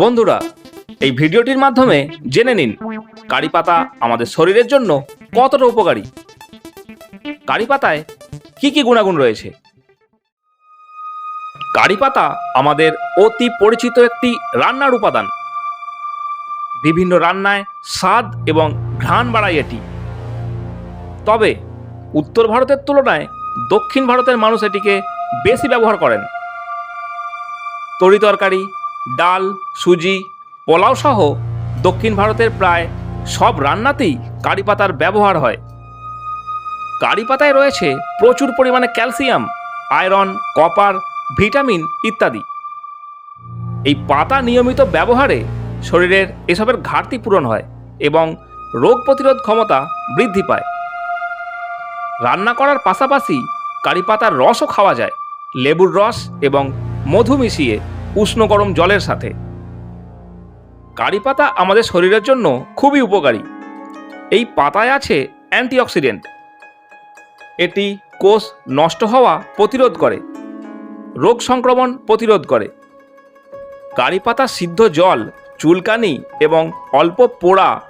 বন্ধুরা, এই ভিডিওটির মাধ্যমে জেনে নিন, কারি পাতা আমাদের শরীরের জন্য কতটা উপকারী। কারি পাতায় কি কি গুণাগুণ রয়েছে? কারি পাতা আমাদের অতি পরিচিত একটি রান্নার উপাদান। বিভিন্ন রান্নায় স্বাদ এবং ঘ্রাণ বাড়ায় এটি। তবে উত্তর ভারতের তুলনায় দক্ষিণ ভারতের মানুষ এটিকে বেশি ব্যবহার করেন। তরি তরকারি ডাল, সুজি, পোলাও সহ দক্ষিণ ভারতের প্রায় সব রান্নাতেই কারি পাতার ব্যবহার হয়। কারি পাতায় রয়েছে প্রচুর পরিমাণে ক্যালসিয়াম, আয়রন, কপার, ভিটামিন ইত্যাদি। এই পাতা নিয়মিত ব্যবহারে শরীরের এসবের ঘাটতি পূরণ হয় এবং রোগ প্রতিরোধ ক্ষমতা বৃদ্ধি পায়। রান্না করার পাশাপাশি কারি পাতার রসও খাওয়া যায়, লেবুর রস এবং মধু মিশিয়ে উষ্ণ গরম জলের সাথে। কারি পাতা আমাদের শরীরের জন্য খুবই উপকারী। এই পাতায় আছে অ্যান্টিঅক্সিডেন্ট। এটি কোষ নষ্ট হওয়া প্রতিরোধ করে, রোগ সংক্রমণ প্রতিরোধ করে। কারি পাতা সিদ্ধ জল, চুলকানি এবং অল্প পোড়া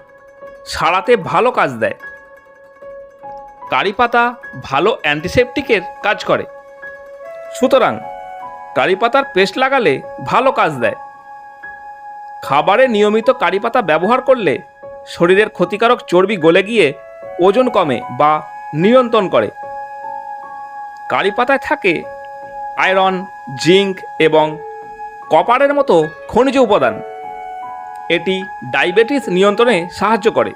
সারাতে ভালো কাজ দেয়। কারি পাতা ভালো অ্যান্টিসেপটিকের কাজ করে। সুতরাং কারি পাতার পেস্ট লাগালে ভালো কাজ দেয়। খাবারে নিয়মিত কারি পাতা ব্যবহার করলে শরীরের ক্ষতিকারক চর্বি গলে গিয়ে ওজন কমে বা নিয়ন্ত্রণ করে। কারি পাতায় থাকে আয়রন, জিঙ্ক এবং কপারের মতো খনিজ উপাদান। এটি ডায়াবেটিস নিয়ন্ত্রণে সাহায্য করে।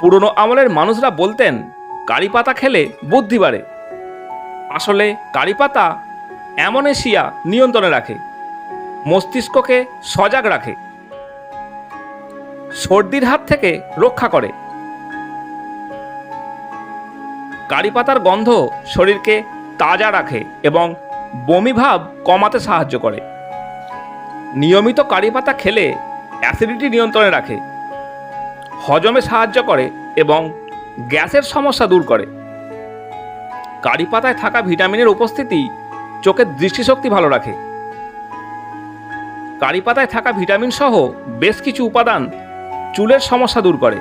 পুরনো আমলের মানুষরা বলতেন কারি পাতা খেলে বুদ্ধি বাড়ে। আসলে কারি পাতা অ্যামনেশিয়া নিয়ন্ত্রণে রাখে। মস্তিষ্ককে সজাগ রাখে। সর্দির হাত থেকে রক্ষা করে। কারি পাতার গন্ধ শরীরকে তাজা রাখে এবং বমি ভাব কমাতে সাহায্য করে। নিয়মিত কারি পাতা খেলে অ্যাসিডিটি নিয়ন্ত্রণে রাখে। হজমে সাহায্য করে এবং গ্যাসের সমস্যা দূর করে। কারি পাতায় থাকা ভিটামিনের উপস্থিতি চোখের দৃষ্টিশক্তি ভালো রাখে। কারি পাতায় থাকা ভিটামিন সহ বেশ কিছু উপাদান চুলের সমস্যা দূর করে।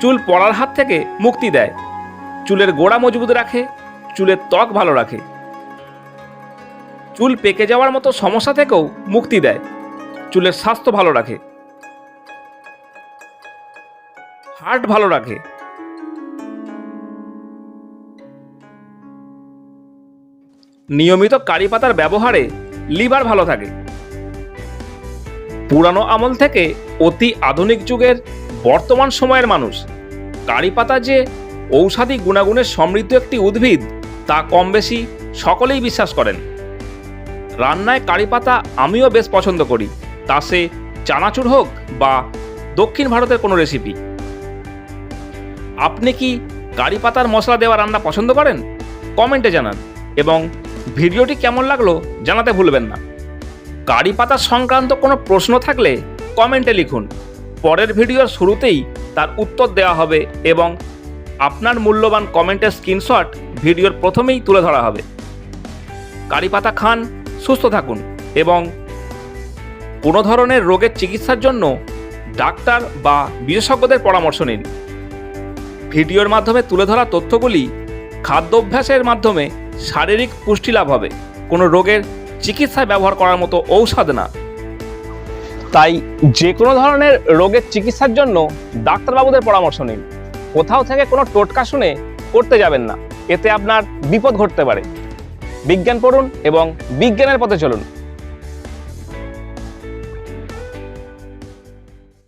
চুল পড়ার হাত থেকে মুক্তি দেয়। চুলের গোড়া মজবুত রাখে, চুলের ত্বক ভালো রাখে। চুল পেকে যাওয়ার মতো সমস্যা থেকেও মুক্তি দেয়। চুলের স্বাস্থ্য ভালো রাখে। হার্ট ভালো রাখে। নিয়মিত কারি পাতার ব্যবহারে লিভার ভালো থাকে। পুরানো আমল থেকে অতি আধুনিক যুগের বর্তমান সময়ের মানুষ কারি পাতা যে ঔষধি গুণাগুণের সমৃদ্ধ একটি উদ্ভিদ, তা কম বেশি সকলেই বিশ্বাস করেন। রান্নায় কারি পাতা আমিও বেশ পছন্দ করি, তা সে চানাচুর হোক বা দক্ষিণ ভারতের কোনো রেসিপি আপনি কি কারি পাতার মশলা দেওয়া রান্না পছন্দ করেন? কমেন্টে জানান এবং ভিডিওটি কেমন লাগল জানাতে ভুলবেন না। কারি পাতা সংক্রান্ত কোনো প্রশ্ন থাকলে কমেন্টে লিখুন। পরের ভিডিওর শুরুতেই তার উত্তর দেওয়া হবে এবং আপনার মূল্যবান কমেন্টের স্ক্রিনশট ভিডিওর প্রথমেই তুলে ধরা হবে। কারি পাতা খান, সুস্থ থাকুন এবং কোনো ধরনের রোগের চিকিৎসার জন্য ডাক্তার বা বিশেষজ্ঞদের পরামর্শ নিন। ভিডিওর মাধ্যমে তুলে ধরা তথ্যগুলি খাদ্যাভ্যাসের মাধ্যমে শারীরিক পুষ্টি লাভ হবে। কোনো রোগের চিকিৎসায় ব্যবহার করার মতো ঔষধ না। তাই যে কোনো ধরনের রোগের চিকিৎসার জন্য ডাক্তারবাবুদের পরামর্শ নিন। কোথাও থেকে কোনো টোটকা শুনে করতে যাবেন না। এতে আপনার বিপদ ঘটতে পারে। বিজ্ঞান পড়ুন এবং বিজ্ঞানের পথে চলুন।